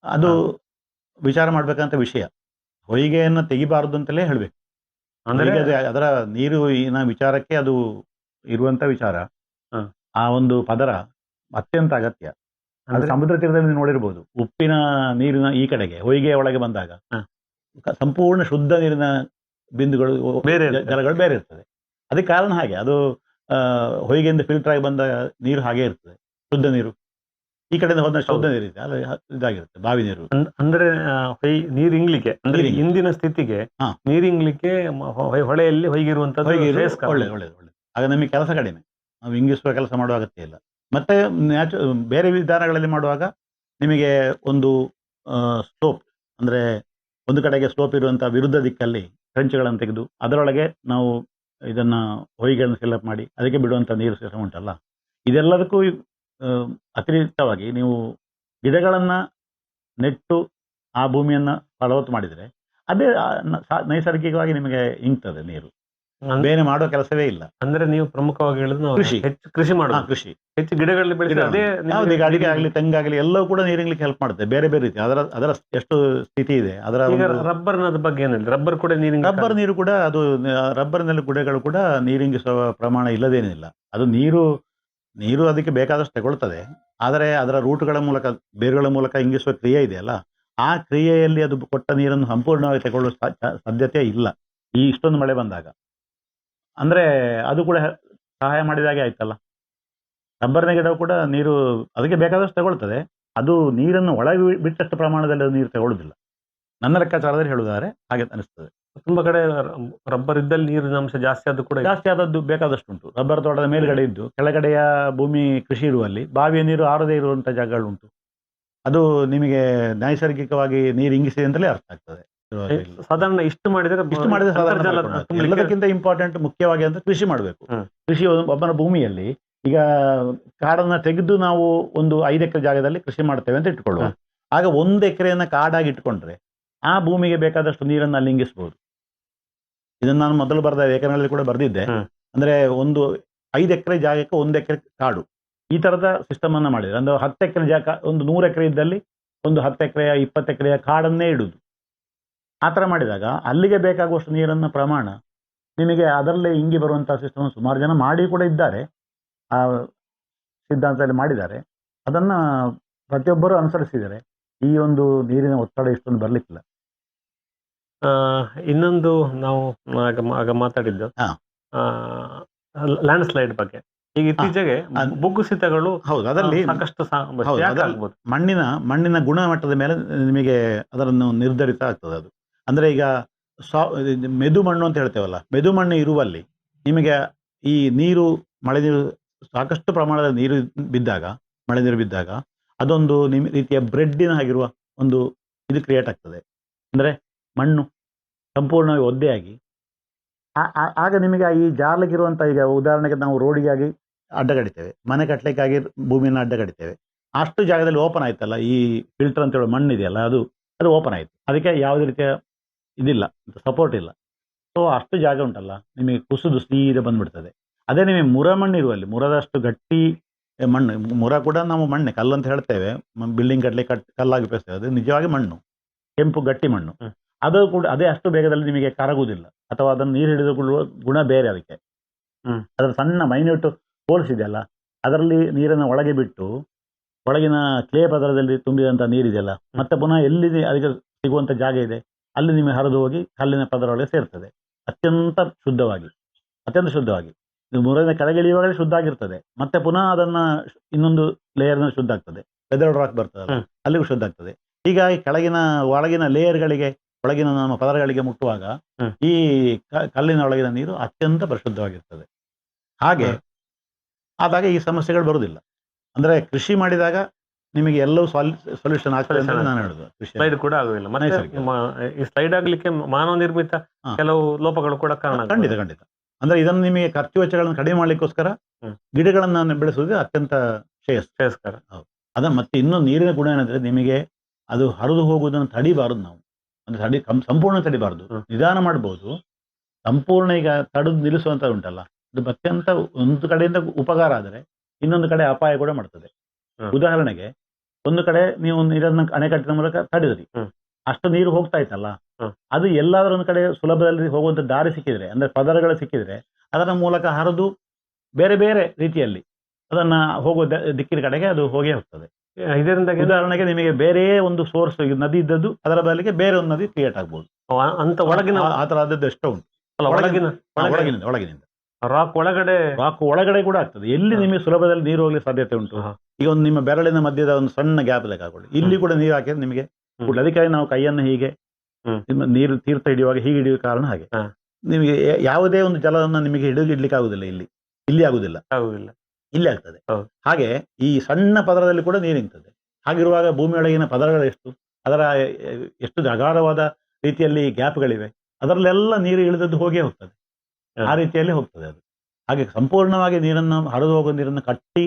ಅದು ವಿಚಾರ ಮಾಡ್ಬೇಕಂತ ವಿಷಯ. ಹೊಯ್ಗೆಯನ್ನು ತೆಗಿಬಾರದು ಅಂತಲೇ ಹೇಳ್ಬೇಕು.
ಅಂದ್ರೆ
ಅದರ ನೀರು ವಿಚಾರಕ್ಕೆ ಅದು ಇರುವಂತ ವಿಚಾರ. ಆ ಒಂದು ಪದರ ಅತ್ಯಂತ ಅಗತ್ಯ. ಅದು
ಅಂದ್ರೆ-
ಸಮುದ್ರ ತೀರದಲ್ಲಿ ನೋಡಿರ್ಬೋದು. ಉಪ್ಪಿನ ನೀರಿನ ಈ ಕಡೆಗೆ ಹೊಯ್ಗೆ ಒಳಗೆ ಬಂದಾಗ ಸಂಪೂರ್ಣ ಶುದ್ಧ ನೀರಿನ ಬಿಂದುಗಳು
ಬೇರೆ
ಜಲಗಳು ಬೇರೆ ಇರ್ತದೆ. ಅದಕ್ಕೆ ಕಾರಣ ಹಾಗೆ ಅದು ಹೊಯ್ಗೆಯಿಂದ ಫಿಲ್ಟರ್ ಆಗಿ ಬಂದ ನೀರು ಹಾಗೆ ಇರ್ತದೆ ಶುದ್ಧ ನೀರು. ಈ ಕಡೆಯಿಂದ ಹೋದ ಶುದ್ಧ ನೀರು ಇದೆ ಅದು ಹ- ಇದಾಗಿರುತ್ತೆ ಬಾವಿ ನೀರು.
ಅಂದ್ರೆ ನೀರು ಹೊಯ್ ನೀರ್ ಇಂಗ್ಲಿಕ್ಕೆ ಅಂದ್ರೆ ಇಂದಿನ ಸ್ಥಿತಿಗೆ ನೀರು ಇಂಗ್ಲಿಕ್ಕೆ ಹೊಳೆಯಲ್ಲಿ
ಹೊಯ್ಗಿರುವಂತಹ
ಒಳ್ಳೆ.
ಒಳ್ಳೇದು ಒಳ್ಳೆ ಆಗ ನಮಗೆ ಕೆಲಸ ಕಡಿಮೆ ನಾವು ಇಂಗಿಸುವ ಕೆಲಸ ಮಾಡುವ ಅಗತ್ಯ ಇಲ್ಲ. ಮತ್ತೆ ನ್ಯಾಚು ಬೇರೆ ವಿಧಾನಗಳಲ್ಲಿ ಮಾಡುವಾಗ ನಿಮಗೆ ಒಂದು ಸ್ಲೋಪ್ ಅಂದ್ರೆ ಒಂದು ಕಡೆಗೆ ಸ್ಲೋಪ್ ಇರುವಂತಹ ವಿರುದ್ಧ ದಿಕ್ಕಲ್ಲಿ ಟ್ರೆಂಚ್ಗಳನ್ನು ತೆಗೆದು ಅದರೊಳಗೆ ನಾವು ಇದನ್ನ ಹೊಯ್ಗಳನ್ನು ಫಿಲ್ಅಪ್ ಮಾಡಿ ಅದಕ್ಕೆ ಬಿಡುವಂತ ನೀರು ಸಿಸ್ಟಮ್ ಉಂಟಲ್ಲ. ಇದೆಲ್ಲದಕ್ಕೂ ಅತಿರಿಕ್ತವಾಗಿ ನೀವು ಗಿಡಗಳನ್ನ ನೆಟ್ಟು ಆ ಭೂಮಿಯನ್ನ ಫಲವತ್ತು ಮಾಡಿದರೆ ಅದೇ ನೈಸರ್ಗಿಕವಾಗಿ ನಿಮಗೆ ಇಂಗ್ತದೆ ನೀರು. ಬೇರೆ ಮಾಡೋ ಕೆಲಸವೇ ಇಲ್ಲ.
ಅಂದ್ರೆ ನೀವು ಪ್ರಮುಖವಾಗಿ ಹೇಳಿದ್ರು
ಕೃಷಿ.
ಹೆಚ್ಚು ಕೃಷಿ
ಮಾಡುವ
ಮಾಡೋದು.
ಕೃಷಿ.
ಹೆಚ್ಚು ಗಿಡಗಳಲ್ಲಿ ಬೆಳೆಸಿ
ಈಗ ಅಡಿಕೆ ಆಗಲಿ ತೆಂಗಾಗಲಿ ಎಲ್ಲವೂ ಕೂಡ ನೀರಿಗ್ಲಿಕ್ಕೆ ಹೆಲ್ಪ್ ಮಾಡುತ್ತೆ. ಬೇರೆ ಬೇರೆ ರೀತಿ. ಅದರ ಅದರ ಎಷ್ಟು ಸ್ಥಿತಿ ಇದೆ? ಅದರ
ರಬ್ಬರ್ ರಬ್ಬರ್ನದ ಬಗ್ಗೆ ಏನಿಲ್ಲ. ರಬ್ಬರ್ ಕೂಡ ನೀರಿಂಗ್
ರಬ್ಬರ್ ನೀರು ಕೂಡ ಅದು ರಬ್ಬರ್ನಲ್ಲಿ ಗುಡೆಗಳು ಕೂಡ ನೀರಿಂಗಿಸುವ ಪ್ರಮಾಣ ಇಲ್ಲದೇನಿಲ್ಲ. ಅದು ನೀರು ನೀರು ಅದಕ್ಕೆ ಬೇಕಾದಷ್ಟು ತಗೊಳ್ತದೆ. ಆದರೆ ಅದರ ರೂಟ್ಗಳ ಮೂಲಕ ಬೇರುಗಳ ಮೂಲಕ ಇಂಗಿಸುವ ಕ್ರಿಯೆ ಇದೆಯಲ್ಲ ಆ ಕ್ರಿಯೆಯಲ್ಲಿ ಅದು ಕೊಟ್ಟ ನೀರನ್ನು ಸಂಪೂರ್ಣವಾಗಿ ತಗೊಳ್ಳುವ ಸಾಧ್ಯತೆ ಇಲ್ಲ. ಈ ಇಷ್ಟೊಂದು ಮಳೆ ಬಂದಾಗ. ಅಂದ್ರೆ ಅದು ಕೂಡ ಸಹಾಯ ಮಾಡಿದಾಗೆ ಆಯ್ತಲ್ಲ. ರಬ್ಬರ್ನ ಗಿಡವು ಕೂಡ ನೀರು ಅದಕ್ಕೆ ಬೇಕಾದಷ್ಟು ತಗೊಳ್ತದೆ. ಅದು ನೀರನ್ನು ಒಳಗೆ ಬಿಟ್ಟಷ್ಟು ಪ್ರಮಾಣದಲ್ಲಿ ಅದು ನೀರು ತಗೊಳ್ಳುದಿಲ್ಲ ನನ್ನ ಲೆಕ್ಕಾಚಾರದಲ್ಲಿ ಹೇಳುವುದಾದ್ರೆ ಹಾಗೆ ಅನಿಸ್ತದೆ.
ತುಂಬಾ ಕಡೆ ರಬ್ಬರ್ ಇದ್ದಲ್ಲಿ ನೀರಿನ ಅಂಶ ಜಾಸ್ತಿ ಆದ ಕೂಡ.
ಜಾಸ್ತಿ ಆದದ್ದು ಬೇಕಾದಷ್ಟು ಉಂಟು. ರಬ್ಬರ್ ತೋಟದ ಮೇಲ್ಗಡೆ ಇದ್ದು ಕೆಳಗಡೆಯ ಭೂಮಿ ಕೃಷಿ ಇರುವಲ್ಲಿ ಬಾವಿಯ ನೀರು ಆರದೇ ಇರುವಂತ ಜಾಗಗಳುಂಟು. ಅದು ನಿಮಗೆ ನೈಸರ್ಗಿಕವಾಗಿ ನೀರು ಇಂಗಿಸಿದೆ ಅಂತಲೇ ಅರ್ಥ ಆಗ್ತದೆ.
ಸಾಧಾರಣ ಇಷ್ಟು ಮಾಡಿದರೆ
ಇಷ್ಟು ಮಾಡಿದ್ರೆ ಸಾಧಾರಣ ಎಲ್ಲದಕ್ಕಿಂತ ಇಂಪಾರ್ಟೆಂಟ್ ಮುಖ್ಯವಾಗಿ ಅಂತ ಕೃಷಿ ಮಾಡಬೇಕು. ಕೃಷಿ ಒಬ್ಬನ ಭೂಮಿಯಲ್ಲಿ ಈಗ ಕಾಡನ್ನ ತೆಗೆದು ನಾವು ಒಂದು ಐದು ಎಕರೆ ಜಾಗದಲ್ಲಿ ಕೃಷಿ ಮಾಡ್ತೇವೆ ಅಂತ ಇಟ್ಕೊಳ್ಳುವ. ಆಗ ಒಂದು ಎಕರೆಯನ್ನ ಕಾಡಾಗಿ ಇಟ್ಕೊಂಡ್ರೆ ಆ ಭೂಮಿಗೆ ಬೇಕಾದಷ್ಟು ನೀರನ್ನು ಅಲ್ಲಿ ಇಂಗಿಸ್ಬೋದು. ಇದನ್ನ ನಾನು ಮೊದಲು ಬರೆದ ಎಕರೆಗಳಲ್ಲಿ ಕೂಡ ಬರೆದಿದ್ದೆ. ಅಂದ್ರೆ ಒಂದು ಐದು ಎಕರೆ ಜಾಗಕ್ಕೆ ಒಂದು ಎಕರೆ ಕಾಡು. ಈ ತರದ ಸಿಸ್ಟಮ್ ಅನ್ನ ಮಾಡಿದ್ರೆ. ಅಂದ್ರೆ ಹತ್ತು ಎಕರೆ ಜಾಗ ಒಂದು ನೂರು ಎಕರೆ ಇದ್ದಲ್ಲಿ ಒಂದು ಹತ್ತು ಎಕರೆಯ ಇಪ್ಪತ್ತು ಎಕರೆಯ ಕಾಡನ್ನೇ ಇಡುದು. ಆ ಥರ ಮಾಡಿದಾಗ ಅಲ್ಲಿಗೆ ಬೇಕಾಗುವಷ್ಟು ನೀರನ್ನು ಪ್ರಮಾಣ ನಿಮಗೆ ಅದರಲ್ಲೇ ಇಂಗಿ ಬರುವಂಥ ಸಿಸ್ಟಮ್ ಸುಮಾರು ಜನ ಮಾಡಿ ಕೂಡ ಇದ್ದಾರೆ. ಆ ಸಿದ್ಧಾಂತದಲ್ಲಿ ಮಾಡಿದ್ದಾರೆ. ಅದನ್ನ ಪ್ರತಿಯೊಬ್ಬರು ಅನುಸರಿಸಿದ್ದಾರೆ. ಈ ಒಂದು ನೀರಿನ ಒತ್ತಡ ಇಷ್ಟೊಂದು ಬರಲಿಕ್ಕಿಲ್ಲ.
ಇನ್ನೊಂದು ನಾವು ಆಗ ಮಾತಾಡಿದ್ದು.
ಹಾ.
ಲ್ಯಾಂಡ್ ಸ್ಲೈಡ್ ಬಗ್ಗೆ. ಈಗ ಇತ್ತೀಚೆಗೆ ಭೂಕುಸಿತಗಳು
ಹೌದು ಅದರಲ್ಲಿ
ಸಾಕಷ್ಟು
ಮಣ್ಣಿನ ಮಣ್ಣಿನ ಗುಣಮಟ್ಟದ ಮೇಲೆ ನಿಮಗೆ ಅದನ್ನು ನಿರ್ಧರಿತ ಆಗ್ತದೆ ಅದು. ಅಂದ್ರೆ ಈಗ ಸಾ ಮೆದು ಮಣ್ಣು ಅಂತ ಹೇಳ್ತೇವಲ್ಲ, ಮೆದು ಮಣ್ಣು ಇರುವಲ್ಲಿ ನಿಮಗೆ ಈ ನೀರು, ಮಳೆ ನೀರು, ಸಾಕಷ್ಟು ಪ್ರಮಾಣದ ನೀರು ಬಿದ್ದಾಗ, ಮಳೆ ನೀರು ಬಿದ್ದಾಗ ಅದೊಂದು ನಿಮ್ಮ ರೀತಿಯ ಬ್ರೆಡ್ಡಿನ ಆಗಿರುವ ಒಂದು ಇದು ಕ್ರಿಯೇಟ್ ಆಗ್ತದೆ. ಅಂದ್ರೆ ಮಣ್ಣು ಸಂಪೂರ್ಣವಾಗಿ ಒದ್ದೆಯಾಗಿ ಆಗ ನಿಮಗೆ ಈ ಜಾರ್ಲಿಗಿರುವಂಥ ಈಗ ಉದಾಹರಣೆಗೆ ನಾವು ರೋಡಿಗಾಗಿ ಅಡ್ಡಗಡಿತೇವೆ, ಮನೆ ಕಟ್ಟಲಿಕ್ಕಾಗಿ ಭೂಮಿಯನ್ನು ಅಡ್ಡಗಡಿತೇವೆ. ಅಷ್ಟು ಜಾಗದಲ್ಲಿ ಓಪನ್ ಆಯ್ತಲ್ಲ, ಈ ಫಿಲ್ಟರ್ ಅಂತ ಹೇಳೋ ಮಣ್ಣು ಇದೆಯಲ್ಲ, ಅದು ಅದು ಓಪನ್ ಆಯ್ತು. ಅದಕ್ಕೆ ಯಾವುದೇ ರೀತಿಯ ಇದಿಲ್ಲ ಸಪೋರ್ಟ್ ಇಲ್ಲ. ಸೊ ಅಷ್ಟು ಜಾಗ ಉಂಟಲ್ಲ ನಿಮಗೆ ಕುಸಿದು ಸೀದ ಬಂದ್ಬಿಡ್ತದೆ. ಅದೇ ನಿಮಗೆ ಮುರ ಮಣ್ಣು ಇರುವಲ್ಲಿ ಮುರದಷ್ಟು ಗಟ್ಟಿ ಮಣ್ಣು ಮುರ ಕೂಡ ನಾವು ಮಣ್ಣೆ ಕಲ್ಲು ಅಂತ ಹೇಳ್ತೇವೆ. ಬಿಲ್ಡಿಂಗ್ ಕಟ್ಟಲಿ ಕಟ್ ಕಲ್ಲಾಗಿ ಉಪಯೋಗಿಸ್ತೇವೆ. ಅದು ನಿಜವಾಗಿ ಮಣ್ಣು ಕೆಂಪು ಗಟ್ಟಿ ಮಣ್ಣು. ಅದು ಕೂಡ ಅದೇ ಅಷ್ಟು ಬೇಗದಲ್ಲಿ ನಿಮಗೆ ಕರಗುವುದಿಲ್ಲ. ಅಥವಾ ಅದನ್ನು ನೀರು ಹಿಡಿದುಕೊಳ್ಳುವ ಗುಣ ಬೇರೆ ಅದಕ್ಕೆ. ಅದರ ಸಣ್ಣ ಮೈನ್ಯೂಟ್ ಹೋಲ್ಸ್ ಇದೆಯಲ್ಲ ಅದರಲ್ಲಿ ನೀರನ್ನು ಒಳಗೆ ಬಿಟ್ಟು ಒಳಗಿನ ಕ್ಲೇ ಪದರದಲ್ಲಿ ತುಂಬಿದಂಥ ನೀರಿದೆಯಲ್ಲ ಮತ್ತೆ ಪುನಃ ಎಲ್ಲಿದೆ ಅದಕ್ಕೆ ಸಿಗುವಂಥ ಜಾಗ ಇದೆ? ಅಲ್ಲಿ ನಿಮಗೆ ಹರಿದು ಹೋಗಿ ಕಲ್ಲಿನ ಪದರೊಳಗೆ ಸೇರ್ತದೆ. ಅತ್ಯಂತ ಶುದ್ಧವಾಗಿ ಅತ್ಯಂತ ಶುದ್ಧವಾಗಿ. ನೀವು ಮೂರನೇ ಕೆಳಗಿಳಿಯುವಾಗಲೇ ಶುದ್ಧ ಆಗಿರ್ತದೆ. ಮತ್ತೆ ಪುನಃ ಅದನ್ನ ಇನ್ನೊಂದು ಲೇಯರ್ನ ಶುದ್ಧ ಆಗ್ತದೆ. ಪೆದರ್ ರಾಕ್
ಬರ್ತದೆ.
ಅಲ್ಲಿಗೂ ಶುದ್ಧ ಆಗ್ತದೆ. ಹೀಗಾಗಿ ಕೆಳಗಿನ ಒಳಗಿನ ಲೇಯರ್ಗಳಿಗೆ ಒಳಗಿನ ನಮ್ಮ ಪದರಗಳಿಗೆ ಮುಟ್ಟುವಾಗ ಈ ಕಲ್ಲಿನ ಒಳಗಿನ ನೀರು ಅತ್ಯಂತ ಪ್ರಶುದ್ಧವಾಗಿರ್ತದೆ. ಹಾಗೆ. ಆದಾಗ ಈ ಸಮಸ್ಯೆಗಳು ಬರುವುದಿಲ್ಲ. ಅಂದ್ರೆ ಕೃಷಿ ಮಾಡಿದಾಗ ನಿಮಗೆ ಎಲ್ಲವೂ ಸೊಲ್ಯೂಷನ್ ಆಗ್ತದೆ ಅಂತ ನಾನು ಹೇಳುದು.
ಸ್ಲೈಡ್ ಕೂಡ ಆಗುದಿಲ್ಲ. ಮತ್ತೆ. ಈ ಸ್ಲೈಡ್ ಆಗ್ಲಿಕ್ಕೆ ಮಾನವ ನಿರ್ಮಿತ ಕೆಲವು ಲೋಪಗಳು ಕೂಡ ಕಾರಣ.
ಖಂಡಿತ ಖಂಡಿತ. ಅಂದ್ರೆ ಇದನ್ನು ನಿಮಗೆ ಖರ್ಚು ವೆಚ್ಚಗಳನ್ನು ಕಡಿಮೆ ಮಾಡ್ಲಿಕ್ಕೋಸ್ಕರ. ಗಿಡಗಳನ್ನು ಬೆಳೆಸುವುದು ಅತ್ಯಂತ ಶ್ರೇಯಸ್
ಶ್ರೇಯಸ್ಕರ.
ಅದ ಮತ್ತೆ ಇನ್ನೂ ನೀರಿನ ಗುಣ ಏನಂದ್ರೆ ನಿಮಗೆ ಅದು ಹರಿದು ಹೋಗುವುದನ್ನು ತಡಿಬಾರದು ನಾವು. ಅಂದ್ರೆ ತಡಿ ಸಂಪೂರ್ಣ ತಡಿಬಾರದು. ನಿಧಾನ ಮಾಡಬಹುದು ಸಂಪೂರ್ಣ ಈಗ ತಡೆದು ನಿಲ್ಲಿಸುವಂತ ಉಂಟಲ್ಲ. ಅದು ಅತ್ಯಂತ ಒಂದು ಕಡೆಯಿಂದ ಉಪಕಾರ ಆದರೆ ಇನ್ನೊಂದು ಕಡೆ ಅಪಾಯ ಕೂಡ ಮಾಡ್ತದೆ. ಉದಾಹರಣೆಗೆ ಒಂದು ಕಡೆ ನೀವು ನೀರನ್ನ ಅಣೆಕಟ್ಟಿನ ಮೂಲಕ ತಡೆದ್ರಿ. ಅಷ್ಟು ನೀರು ಹೋಗ್ತಾ ಇತ್ತಲ್ಲ? ಅದು ಎಲ್ಲಾದ್ರೂ ಒಂದು ಕಡೆ ಸುಲಭದಲ್ಲಿ ಹೋಗುವಂತ ದಾರಿ ಸಿಕ್ಕಿದ್ರೆ ಅಂದ್ರೆ ಪದರಗಳು ಸಿಕ್ಕಿದ್ರೆ ಅದರ ಮೂಲಕ ಹರಿದು ಬೇರೆ ಬೇರೆ ರೀತಿಯಲ್ಲಿ ಅದನ್ನ ಹೋಗುವ ದಿಕ್ಕಿನ ಕಡೆಗೆ ಅದು ಹೋಗೇ ಹೋಗ್ತದೆ.
ಇದರಿಂದ
ಉದಾಹರಣೆಗೆ ನಿಮಗೆ ಬೇರೆ ಒಂದು ಸೋರ್ಸ್ ನದಿ ಇದ್ದದ್ದು ಅದರ ಬದಲಿಗೆ ಬೇರೆ ಒಂದು ನದಿ ಕ್ರಿಯೇಟ್ ಆಗ್ಬೋದು.
ಅಂತ ಒಳಗಿನ
ಆ- ಆದದ್ದು ಎಷ್ಟೋ ಉಂಟು.
ಒಳಗಿನ
ಒಳಗಿನಿಂದ ಒಳಗಿನಿಂದ.
ರಾಕ್ ಒಳಗಡೆ
ರಾಕ್ ಒಳಗಡೆ ಕೂಡ ಆಗ್ತದೆ. ಎಲ್ಲಿ ನಿಮಗೆ ಸುಲಭದಲ್ಲಿ ನೀರು ಹೋಗ್ಲಿಕ್ಕೆ ಸಾಧ್ಯತೆ ಉಂಟು. ಈಗ ಒಂದು ನಿಮ್ಮ ಬೆರಳಿನ ಮಧ್ಯದ ಒಂದು ಸಣ್ಣ ಗ್ಯಾಪ್ ಲೆಕ್ಕ ಹಾಕೊಳ್ಳಿ. ಇಲ್ಲಿ ಕೂಡ ನೀರು ಹಾಕಿದ್ರೆ ನಿಮಗೆ. ಅದಕ್ಕಾಗಿ ನಾವು ಕೈಯನ್ನು ಹೀಗೆ ನಿಮ್ಮ ನೀರು ತೀರ್ಥ ಹಿಡಿಯುವಾಗ ಹೀಗೆ ಹಿಡಿಯುವ ಕಾರಣ ಹಾಗೆ. ನಿಮಗೆ ಯಾವುದೇ ಒಂದು ಜಲವನ್ನು ನಿಮಗೆ ಹಿಡಿದು ಇಡ್ಲಿಕ್ಕೆ ಆಗುದಿಲ್ಲ ಇಲ್ಲಿ. ಇಲ್ಲಿ ಆಗುದಿಲ್ಲ.
ಆಗುದಿಲ್ಲ.
ಇಲ್ಲಿ ಆಗ್ತದೆ. ಹಾಗೆ ಈ ಸಣ್ಣ ಪದರದಲ್ಲಿ ಕೂಡ ನೀರು ನಿಂತದೆ. ಹಾಗಿರುವಾಗ ಭೂಮಿಯೊಳಗಿನ ಪದರಗಳು ಎಷ್ಟು? ಅದರ ಎಷ್ಟು ಅಗಾಧವಾದ ರೀತಿಯಲ್ಲಿ ಗ್ಯಾಪ್ಗಳಿವೆ ಅದರಲ್ಲೆಲ್ಲ ನೀರು ಇಳಿದದ್ದು ಹೋಗೇ ಹೋಗ್ತದೆ. ಆ ರೀತಿಯಲ್ಲಿ ಹೋಗ್ತದೆ ಅದು. ಹಾಗೆ ಸಂಪೂರ್ಣವಾಗಿ ನೀರನ್ನು ಹರಿದು ಹೋಗೋ ನೀರನ್ನು ಕಟ್ಟಿ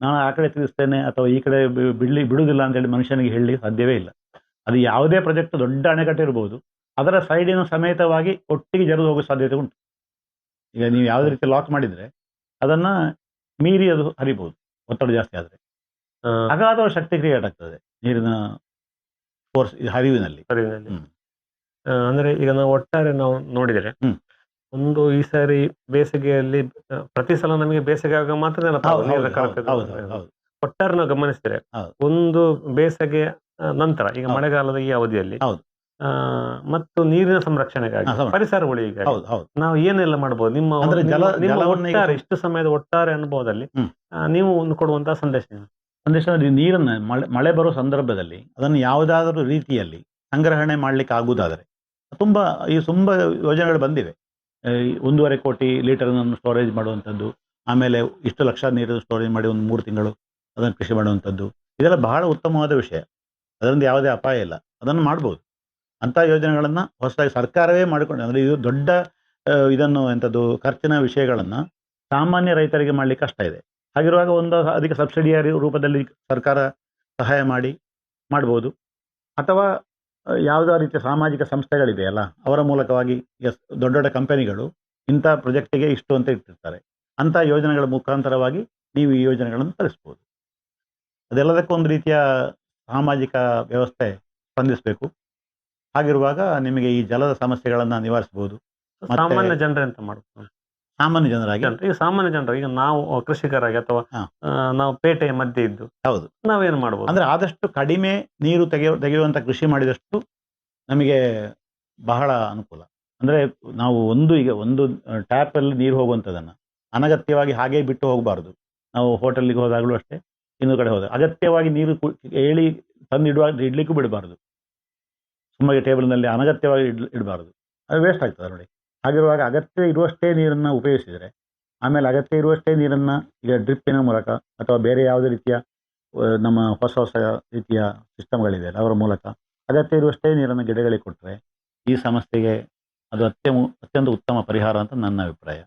ನಾನು ಆ ಕಡೆ ತಿಳಿಸ್ತೇನೆ ಅಥವಾ ಈ ಕಡೆ ಬಿಡಲಿ ಬಿಡುವುದಿಲ್ಲ ಅಂತೇಳಿ ಮನುಷ್ಯನಿಗೆ ಹೇಳಿ ಸಾಧ್ಯವೇ ಇಲ್ಲ. ಅದು ಯಾವುದೇ ಪ್ರಾಜೆಕ್ಟ್ ದೊಡ್ಡ ಅಣೆಕಟ್ಟು ಇರ್ಬೋದು. ಅದರ ಸೈಡಿನ ಸಮೇತವಾಗಿ ಒಟ್ಟಿಗೆ ಜರಿದು ಹೋಗೋ ಸಾಧ್ಯತೆ ಉಂಟು. ಈಗ ನೀವು ಯಾವುದೇ ರೀತಿ ಲಾಕ್ ಮಾಡಿದ್ರೆ ಅದನ್ನ ಮೀರಿ ಅದು ಹರಿಬಹುದು ಒತ್ತಡ ಜಾಸ್ತಿ ಆದ್ರೆ. ಅಗಾಧವ ಶಕ್ತಿ ಕ್ರಿಯೇಟ್ ಆಗ್ತದೆ ನೀರಿನ ಫೋರ್ಸ್ ಹರಿವಿನಲ್ಲಿ.
ಹರಿವಿನಲ್ಲಿ. ಅಂದ್ರೆ ಈಗ ನಾವು ಒಟ್ಟಾರೆ ನಾವು ನೋಡಿದರೆ
ಹ್ಮ್.
ಒಂದು ಈ ಸಾರಿ ಬೇಸಿಗೆಯಲ್ಲಿ ಪ್ರತಿ ಸಲ ನಮಗೆ ಬೇಸಿಗೆ ಆಗ ಮಾತ್ರ. ಒಟ್ಟಾರೆ ನಾವು ಗಮನಿಸಿದ್ರೆ ಒಂದು ಬೇಸಿಗೆ ನಂತರ ಈಗ ಮಳೆಗಾಲದ ಈ ಅವಧಿಯಲ್ಲಿ ಮತ್ತು ನೀರಿನ ಸಂರಕ್ಷಣೆಗಾಗಿ ಪರಿಸರ ಉಳಿಗಾಗಿ ನಾವು ಏನೆಲ್ಲ ಮಾಡಬಹುದು ನಿಮ್ಮ ಒಟ್ಟಾರೆ ಇಷ್ಟು ಸಮಯದ ಒಟ್ಟಾರೆ ಅನುಭವದಲ್ಲಿ ನೀವು ಒಂದು ಕೊಡುವಂತಹ ಸಂದೇಶ?
ಸಂದೇಶ ನೀರನ್ನು ಮಳೆ ಮಳೆ ಬರೋ ಸಂದರ್ಭದಲ್ಲಿ ಅದನ್ನು ಯಾವುದಾದರೂ ರೀತಿಯಲ್ಲಿ ಸಂಗ್ರಹಣೆ ಮಾಡ್ಲಿಕ್ಕೆ ಆಗುವುದಾದರೆ ತುಂಬಾ ಈ ತುಂಬಾ ಯೋಜನೆಗಳು ಬಂದಿವೆ. ಒಂದೂವರೆ ಕೋಟಿ ಲೀಟರ್ನನ್ನು ಸ್ಟೋರೇಜ್ ಮಾಡುವಂಥದ್ದು, ಆಮೇಲೆ ಇಷ್ಟು ಲಕ್ಷ ನೀರು ಸ್ಟೋರೇಜ್ ಮಾಡಿ ಒಂದು ಮೂರು ತಿಂಗಳು ಅದನ್ನು ಕೃಷಿ ಮಾಡುವಂಥದ್ದು, ಇದೆಲ್ಲ ಬಹಳ ಉತ್ತಮವಾದ ವಿಷಯ. ಅದರಿಂದ ಯಾವುದೇ ಅಪಾಯ ಇಲ್ಲ. ಅದನ್ನು ಮಾಡ್ಬೋದು. ಅಂಥ ಯೋಜನೆಗಳನ್ನು ಹೊಸದಾಗಿ ಸರ್ಕಾರವೇ ಮಾಡಿಕೊಂಡು, ಅಂದರೆ ಇದು ದೊಡ್ಡ ಇದನ್ನು ಎಂಥದ್ದು ಖರ್ಚಿನ ವಿಷಯಗಳನ್ನು ಸಾಮಾನ್ಯ ರೈತರಿಗೆ ಮಾಡಲಿಕ್ಕೆ ಕಷ್ಟ ಇದೆ. ಹಾಗಿರುವಾಗ ಒಂದು ಅಧಿಕ ಸಬ್ಸಿಡಿಯ ರೂಪದಲ್ಲಿ ಸರ್ಕಾರ ಸಹಾಯ ಮಾಡಿ, ಮಾಡ್ಬೋದು. ಅಥವಾ ಯಾವುದೋ ರೀತಿಯ ಸಾಮಾಜಿಕ ಸಂಸ್ಥೆಗಳಿದೆಯಲ್ಲ, ಅವರ ಮೂಲಕವಾಗಿ ಎಸ್, ದೊಡ್ಡ ದೊಡ್ಡ ಕಂಪನಿಗಳು ಇಂಥ ಪ್ರೊಜೆಕ್ಟಿಗೆ ಇಷ್ಟು ಅಂತ ಇಟ್ಟಿರ್ತಾರೆ. ಅಂಥ ಯೋಜನೆಗಳ ಮುಖಾಂತರವಾಗಿ ನೀವು ಈ ಯೋಜನೆಗಳನ್ನು ತರಿಸ್ಬೋದು. ಅದೆಲ್ಲದಕ್ಕೂ ಒಂದು ರೀತಿಯ ಸಾಮಾಜಿಕ ವ್ಯವಸ್ಥೆ ಸ್ಪಂದಿಸಬೇಕು. ಹಾಗಿರುವಾಗ ನಿಮಗೆ ಈ ಜಲದ ಸಮಸ್ಯೆಗಳನ್ನು ನಿವಾರಿಸಬಹುದು
ಸಾಮಾನ್ಯ ಜನರೇ ಅಂತ ಮಾಡ್ಬೋದು
ಸಾಮಾನ್ಯ ಜನರಾಗಿ?
ಜನರು ಈಗ ಸಾಮಾನ್ಯ ಜನರು ಈಗ ನಾವು ಕೃಷಿಕರಾಗಿ ಅಥವಾ ನಾವು ಪೇಟೆಯ ಮಧ್ಯೆ ಇದ್ದು
ಹೌದು.
ನಾವೇನು ಮಾಡ್ಬೋದು?
ಅಂದ್ರೆ ಆದಷ್ಟು ಕಡಿಮೆ ನೀರು ತೆಗೆಯೋ ತೆಗೆಯುವಂತ ಕೃಷಿ ಮಾಡಿದಷ್ಟು ನಮಗೆ ಬಹಳ ಅನುಕೂಲ. ಅಂದ್ರೆ ನಾವು ಒಂದು ಈಗ ಒಂದು ಟ್ಯಾಪ್ ಅಲ್ಲಿ ನೀರು ಹೋಗುವಂಥದ್ದನ್ನ ಅನಗತ್ಯವಾಗಿ ಹಾಗೆ ಬಿಟ್ಟು ಹೋಗಬಾರ್ದು. ನಾವು ಹೋಟೆಲ್ಗೆ ಹೋದಾಗಲೂ ಅಷ್ಟೇ ಇನ್ನೊಂದು ಕಡೆ ಹೋದಾಗ ಅಗತ್ಯವಾಗಿ ನೀರು ಹೇಳಿ ತಂದು ಇಡುವಾಗ ಇಡ್ಲಿಕ್ಕೂ ಬಿಡಬಾರ್ದು. ಸುಮ್ಮನೆ ಟೇಬಲ್ನಲ್ಲಿ ಅನಗತ್ಯವಾಗಿ ಇಡ್ ಇಡಬಾರ್ದು. ಅದು ವೇಸ್ಟ್ ಆಗ್ತದೆ ನೋಡಿ. ಹಾಗಿರುವಾಗ ಅಗತ್ಯ ಇರುವಷ್ಟೇ ನೀರನ್ನು ಉಪಯೋಗಿಸಿದರೆ, ಆಮೇಲೆ ಅಗತ್ಯ ಇರುವಷ್ಟೇ ನೀರನ್ನು ಈಗ ಡ್ರಿಪ್ಪಿನ ಮೂಲಕ ಅಥವಾ ಬೇರೆ ಯಾವುದೇ ರೀತಿಯ ನಮ್ಮ ಹೊಸ ಹೊಸ ರೀತಿಯ ಸಿಸ್ಟಮ್ಗಳಿವೆ ಅವರ ಮೂಲಕ ಅಗತ್ಯ ಇರುವಷ್ಟೇ ನೀರನ್ನು ಗಿಡಗಳಿಗೆ ಕೊಟ್ಟರೆ ಈ ಸಮಸ್ಯೆಗೆ ಅದು ಅತ್ಯ ಅತ್ಯಂತ ಉತ್ತಮ ಪರಿಹಾರ ಅಂತ ನನ್ನ ಅಭಿಪ್ರಾಯ.